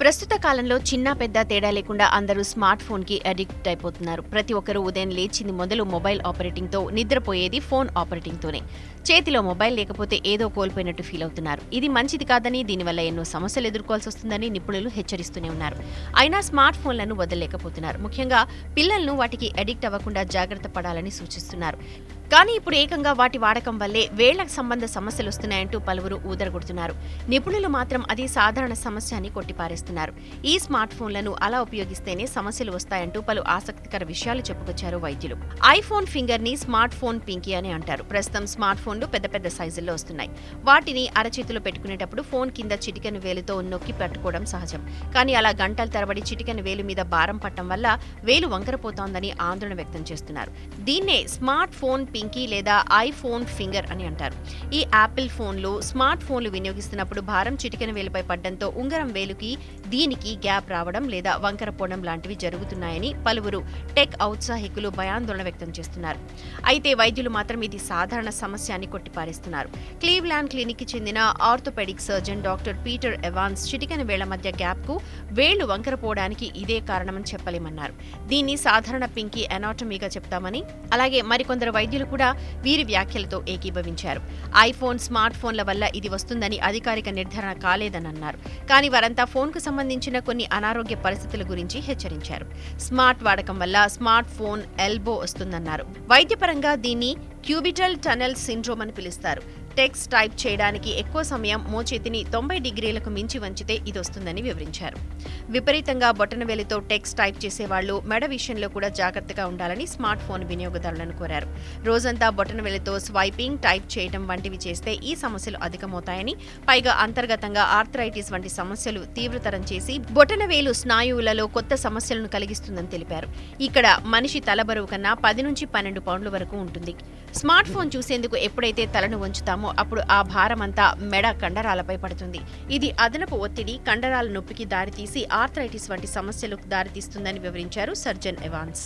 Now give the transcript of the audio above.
ప్రస్తుత కాలంలో చిన్న పెద్ద తేడా లేకుండా అందరూ స్మార్ట్ ఫోన్కి అడిక్ట్ అయిపోతున్నారు. ప్రతి ఒక్కరూ ఉదయం లేచింది మొదలు మొబైల్ ఆపరేటింగ్తో నిద్రపోయేది ఫోన్ ఆపరేటింగ్ తోనే చేతిలో మొబైల్ లేకపోతే ఏదో కోల్పోయినట్టు ఫీల్ అవుతున్నారు. ఇది మంచిది కాదని దీనివల్ల ఎన్నో సమస్యలు ఎదుర్కోవాల్సి వస్తుందని నిపుణులు హెచ్చరిస్తూనే ఉన్నారు. అయినా స్మార్ట్ ఫోన్లను వదలలేకపోతున్నారు. ముఖ్యంగా పిల్లలను వాటికి అడిక్ట్ అవ్వకుండా జాగ్రత్త పడాలని సూచిస్తున్నారు. కానీ ఇప్పుడు ఏకంగా వాటి వాడకం వల్లే వేళ్ళకు సంబంధ సమస్యలు వస్తున్నాయంటూ పలువురు ఊదరగొడుతున్నారు. నిపుణులు మాత్రం అది సాధారణ సమస్య అని కొట్టిపారేస్తున్నారు. ఈ స్మార్ట్ ఫోన్లను అలా ఉపయోగిస్తేనే సమస్యలు వస్తాయంటూ పలు ఆసక్తికర విషయాలు చెప్పుకొచ్చారు వైద్యులు. ఐఫోన్ ఫింగర్ని స్మార్ట్ ఫోన్ పింకీ అని అంటారు. ప్రస్తుతం స్మార్ట్ ఫోన్లు పెద్ద పెద్ద సైజుల్లో వస్తున్నాయి. వాటిని అరచేతిలో పెట్టుకునేటప్పుడు ఫోన్ కింద చిటికెను వేలుతో నొక్కి పట్టుకోవడం సహజం. కానీ అలా గంటల తరబడి చిటికెను వేలు మీద భారం పట్టడం వల్ల వేలు వంకరపోతోందని ఆందోళన వ్యక్తం చేస్తున్నారు. దీన్నే స్మార్ట్ ఫోన్ పింకీ లేదా ఐఫోన్ ఫింగర్ అని అంటారు. ఈ యాపిల్ ఫోన్లు స్మార్ట్ ఫోన్లు వినియోగిస్తున్నప్పుడు భారం చిటికెన వేలుపై పడ్డంతో ఉంగరం వేలుకి దీనికి గ్యాప్ రావడం లేదా వంకరపోవడం లాంటివి జరుగుతున్నాయని పలువురు టెక్ ఔత్సాహికులు భయాందోళన వ్యక్తం చేస్తున్నారు. అయితే వైద్యులు మాత్రం ఇది సాధారణ సమస్య అని కొట్టిపారేస్తున్నారు. క్లీవ్లాండ్ క్లినిక్కి చెందిన orthopedic surgeon doctor Peter Evans చిటికెన వేళ్ళ మధ్య గ్యాప్కు వేళ్ళు వంకరపోవడానికి ఇదే కారణమని చెప్పలేమన్నారు. దీన్ని సాధారణ పింకీ అనాటమీగా చెప్తామని అలాగే మరికొందరు వైద్యులు కూడా వీరి వ్యాఖ్యలతో ఏకీభవించారు. ఐఫోన్ స్మార్ట్ ఫోన్ల వల్ల ఇది వస్తుందని అధికారిక నిర్ధారణ కాలేదని అన్నారు కానీ వారంతా ఫోన్కు సంబంధించిన కొన్ని అనారోగ్య పరిస్థితుల గురించి హెచ్చరించారు. స్మార్ట్ వాడకం వల్ల స్మార్ట్ ఫోన్ ఎల్బో వస్తుందన్నారు. వైద్యపరంగా దీన్ని క్యూబిటల్ టనల్ సిండ్రోమ్ అని పిలుస్తారు. టెక్స్ట్ టైప్ చేయడానికి ఎక్కువ సమయం మోచేతిని తొంభై డిగ్రీలకు మించి వంచితే ఇది వస్తుందని వివరించారు. విపరీతంగా బొటనవేలితో టెక్స్ట్ టైప్ చేసేవాళ్ళు మెడ విషయంలో కూడా జాగ్రత్తగా ఉండాలని స్మార్ట్ ఫోన్ వినియోగదారులను కోరారు. రోజంతా బొటనవేలితో స్వైపింగ్ టైప్ చేయడం వంటివి చేస్తే ఈ సమస్యలు అధికమవుతాయని పైగా అంతర్గతంగా ఆర్థరైటిస్ వంటి సమస్యలు తీవ్రతరం చేసి బొటనవేలు స్నాయువులలో కొత్త సమస్యలను కలిగిస్తుందని తెలిపారు. ఇక్కడ మనిషి తల బరువు కన్నా పది నుంచి పన్నెండు పౌండ్ల వరకు ఉంటుంది. స్మార్ట్ ఫోన్ చూసేందుకు ఎప్పుడైతే తలను వంచుతామో అప్పుడు ఆ భారమంతా మెడ కండరాలపై పడుతుంది. ఇది అదనపు ఒత్తిడి కండరాల నొప్పికి దారితీసి ఆర్థరైటిస్ వంటి సమస్యలకు దారితీస్తుందని వివరించారు సర్జన్ ఎవాన్స్.